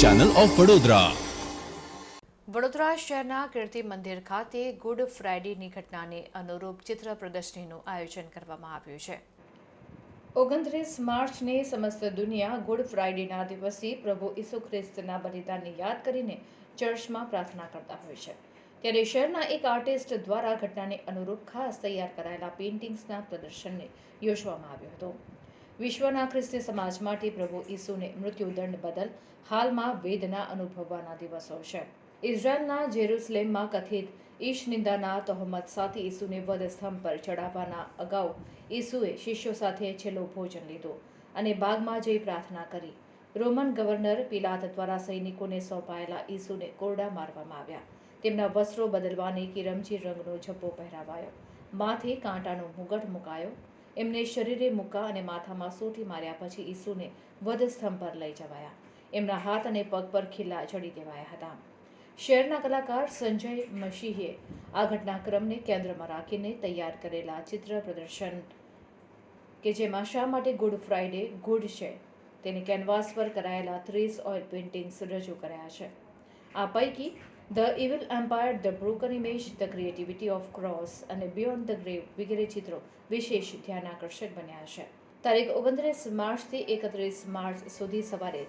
Channel of Vadodara Vadodara શહેરના કીર્તિ મંદિર ખાતે good ફ્રાઇડેની ઘટનાને અનુરૂપ ચિત્ર પ્રદર્શનીનું આયોજન કરવામાં આવ્યું છે. ઓગણત્રીસ માર્ચને સમસ્ત દુનિયા ગુડ ફ્રાઇડેના દિવસે પ્રભુ ઈસુ ખ્રિસ્તના બલિદાનને યાદ કરીને ચર્ચમાં પ્રાર્થના કરતા હોય છે. ત્યારે શહેરના એક આર્ટિસ્ટ દ્વારા ઘટનાને અનુરૂપ ખાસ તૈયાર કરાયેલા પેઇન્ટિંગ્સના પ્રદર્શનને યોજવામાં આવ્યું હતો. વિશ્વના ખ્રિસ્તી સમાજ માટે પ્રભુ ઈસુને મૃત્યુદંડ બદલ હાલમાં વેદના અનુભવવાના દિવસો છે. ઇઝરાયલના જેરુસલેમમાં કથિત ઈશ નિંદાના તહોમત સાથે ઈસુને વધસ્તંભ પર ચડાવવાના અગાઉ ઈસુએ શિષ્યો સાથે છેલ્લો ભોજન લીધો અને બાગમાં જઈ પ્રાર્થના કરી. રોમન ગવર્નર પિલાત દ્વારા સૈનિકોને સોંપાયેલા ઈસુને કોરડા મારવામાં આવ્યા. તેમના વસ્ત્રો બદલવાની કિરમજી રંગનો ઝબ્બો પહેરાવાયો. માથે કાંટાનો મુગટ મુકાયો. એમને શરીરે મૂકા અને માથામાં સોટી માર્યા પછી ઈસુને વધસ્તંભ પર લઈ જવાયા. એમના હાથ અને પગ પર ખીલ્લા ચડી દેવાયા હતા. શહેરના કલાકાર સંજય મશીહે આ ઘટનાક્રમને કેન્દ્રમાં રાખીને તૈયાર કરેલા ચિત્ર પ્રદર્શન કે જેમાં શા માટે ગુડ ફ્રાઇડે ગુડ છે તેને કેનવાસ પર કરાયેલા ત્રીસ ઓઇલ પેઇન્ટિંગ્સ રજૂ કર્યા છે. આ પૈકી the evil empire the broken image the creativity of cross અને બિયોન્ડ ધ ગ્રેવ વગેરે ચિત્રો વિશેષ ધ્યાન આકર્ષક બન્યા છે. તારીખ ઓગણત્રીસ માર્ચથી એકત્રીસ માર્ચ સુધી સવારે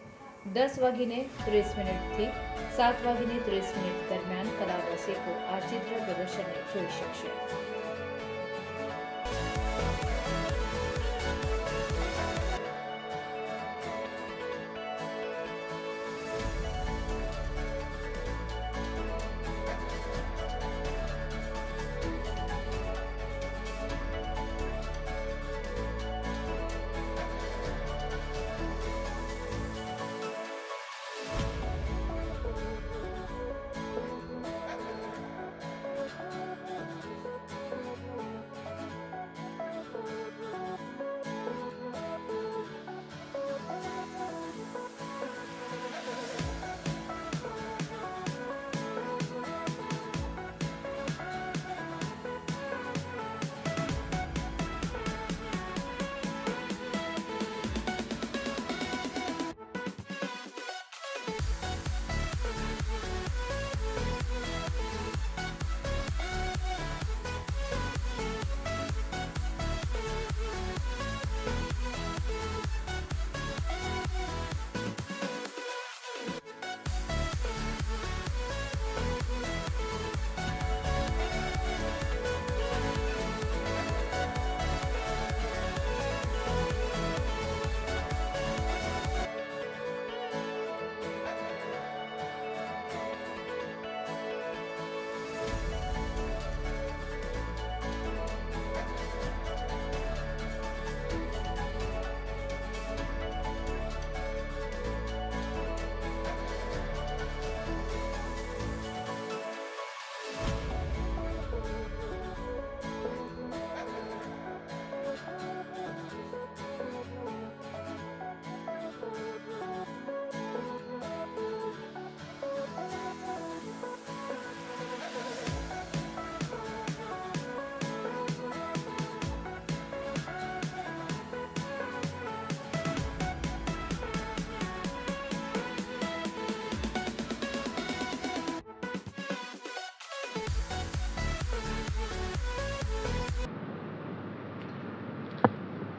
દસ વાગીને ત્રીસ મિનિટથી સાત વાગીને ત્રીસ મિનિટ દરમિયાન કલા રસિકો આ ચિત્ર પ્રદર્શનને જોઈ શકશે.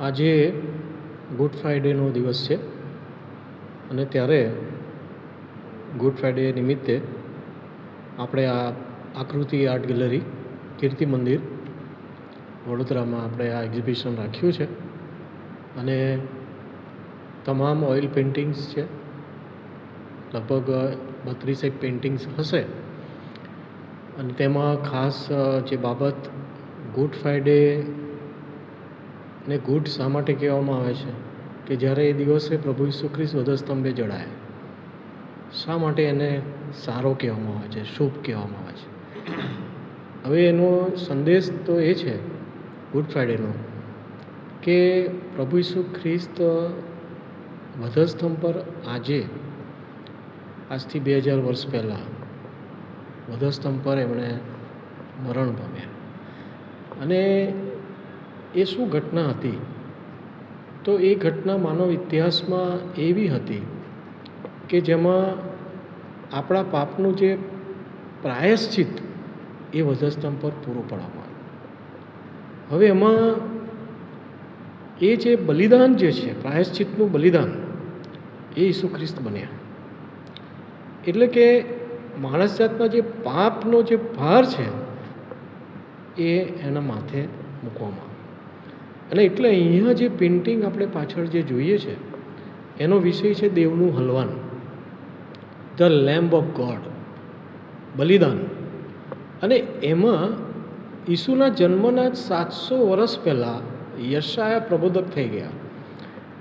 આજે ગુડ ફ્રાઈડેનો દિવસ છે અને ત્યારે ગુડ ફ્રાઈડે નિમિત્તે આપણે આ આકૃતિ આર્ટ ગેલેરી, કીર્તિ મંદિર, વડોદરામાં આપણે આ એક્ઝિબિશન રાખ્યું છે અને તમામ ઓઇલ પેઇન્ટિંગ્સ છે, લગભગ બત્રીસેક પેઇન્ટિંગ્સ હશે અને તેમાં ખાસ જે બાબત ગુડ ફ્રાઈડે ને ગુડ શા માટે કહેવામાં આવે છે? કે જ્યારે એ દિવસે પ્રભુ ઈસુ ખ્રિસ્ત વધસ્તંભે જડાયા. શા માટે એને સારો કહેવામાં આવે છે, શુભ કહેવામાં આવે છે? હવે એનો સંદેશ તો એ છે, ગુડ ફ્રાઈડેનો કે પ્રભુ ઈસુ ખ્રિસ્ત વધસ્તંભ પર આજે, આજથી બે હજાર વર્ષ પહેલાં, વધસ્તંભ પર એમણે મરણ પામ્યા. અને એ શું ઘટના હતી? તો એ ઘટના માનવ ઇતિહાસમાં એવી હતી કે જેમાં આપણા પાપનું જે પ્રાયશ્ચિત એ વધસ્તંભ પર પૂરું પાડવામાં આવ્યું. હવે એમાં એ જે બલિદાન જે છે, પ્રાયશ્ચિતનું બલિદાન, એ ઈસુ ખ્રિસ્ત બન્યા. એટલે કે માણસ જાતના જે પાપનો જે ભાર છે, એ એના માથે મૂકવામાં આવે અને એટલે અહીંયા જે પેઇન્ટિંગ આપણે પાછળ જે જોઈએ છે, એનો વિષય છે દેવનું હલવાન. ધ લેમ્બ ઓફ ગોડ બલિદાન. અને એમાં ઈસુના જન્મના સાતસો વર્ષ પહેલાં યશાયા પ્રબોધક થઈ ગયા.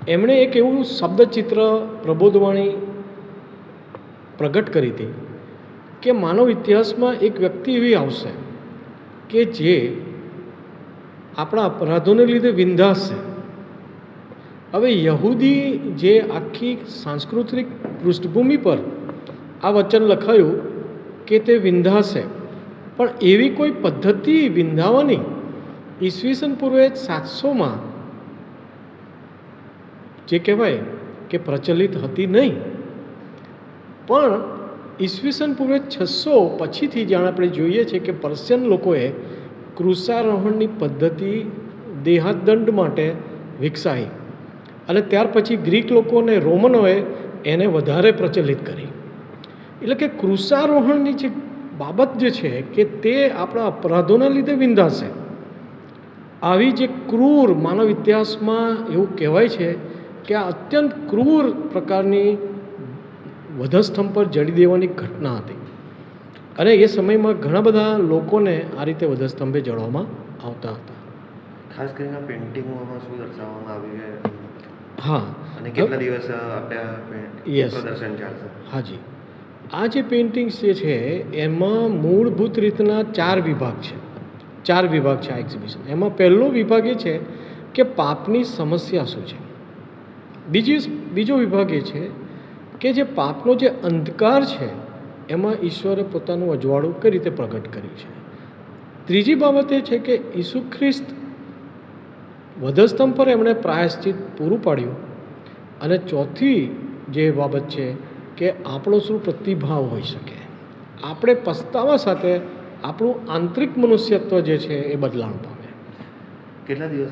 એમણે એક એવું શબ્દચિત્ર પ્રબોધવાણી પ્રગટ કરી હતી કે માનવ ઇતિહાસમાં એક વ્યક્તિ એવી આવશે કે જે આપણા અપરાધોને લીધે વિંધાશે. હવે યહૂદી જે આખી સાંસ્કૃતિક પૃષ્ઠભૂમિ પર આ વચન લખાયું કે તે વિંધાશે. પણ એવી કોઈ પદ્ધતિ વિંધાવાની ઈસવીસન પૂર્વે સાતસોમાં જે કહેવાય કે પ્રચલિત હતી નહીં. પણ ઈસવીસન પૂર્વે છસો પછીથી જાણે આપણે જોઈએ છીએ કે પર્શિયન લોકોએ ક્રુસારોહણની પદ્ધતિ દેહાદંડ માટે વિકસાવી અને ત્યાર પછી ગ્રીક લોકો અને રોમનોએ એને વધારે પ્રચલિત કરી. એટલે કે કૃષારોહણની જે બાબત જે છે કે તે આપણા અપરાધોના લીધે વિંધાશે. આવી જે ક્રૂર માનવ ઇતિહાસમાં એવું કહેવાય છે કે આ અત્યંત ક્રૂર પ્રકારની વધસ્તંભ પર જડી દેવાની ઘટના હતી. અને એ સમયમાં ઘણા બધા લોકોને આ રીતે વધસ્તંભે જડવામાં આવતા હતા. ખાસ કરીને પેઇન્ટિંગોમાં શું દર્શાવવામાં આવ્યું છે? હા. અને કેટલા દિવસ આપણે. પ્રદર્શન ચાલશે? હાજી આ જે પેઇન્ટિંગ્સ જે છે એમાં મૂળભૂત રીતના ચાર વિભાગ છે. ચાર વિભાગ છે આ એક્ઝિબિશન એમાં પહેલો વિભાગ એ છે કે પાપની સમસ્યા શું છે. બીજી બીજો વિભાગ એ છે કે જે પાપનો જે અંધકાર છે એમાં ઈશ્વરે પોતાનું અજવાળું કઈ રીતે પ્રગટ કર્યું છે? ત્રીજી બાબત એ છે કે ઈસુ ખ્રિસ્ત વધસ્તંભ પર એમણે પ્રાયશ્ચિત પૂરું પાડ્યું અને ચોથી જે બાબત છે કે આપણો શું પ્રતિભાવ હોઈ શકે? આપણે પસ્તાવા સાથે આપણું આંતરિક મનુષ્યત્વ જે છે એ બદલાણ પામે. કેટલા દિવસ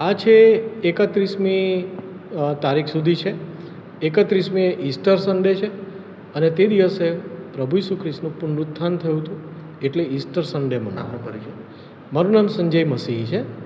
આ? છે એકત્રીસમી તારીખ સુધી છે. એકત્રીસમી ઈસ્ટર સન્ડે છે અને તે દિવસે પ્રભુ ઈસુ ખ્રિસ્તનું પુનરુત્થાન થયું હતું. એટલે ઈસ્ટર સન્ડે મનાવો. આપનો પરિચય મારું નામ સંજય મસીહ છે.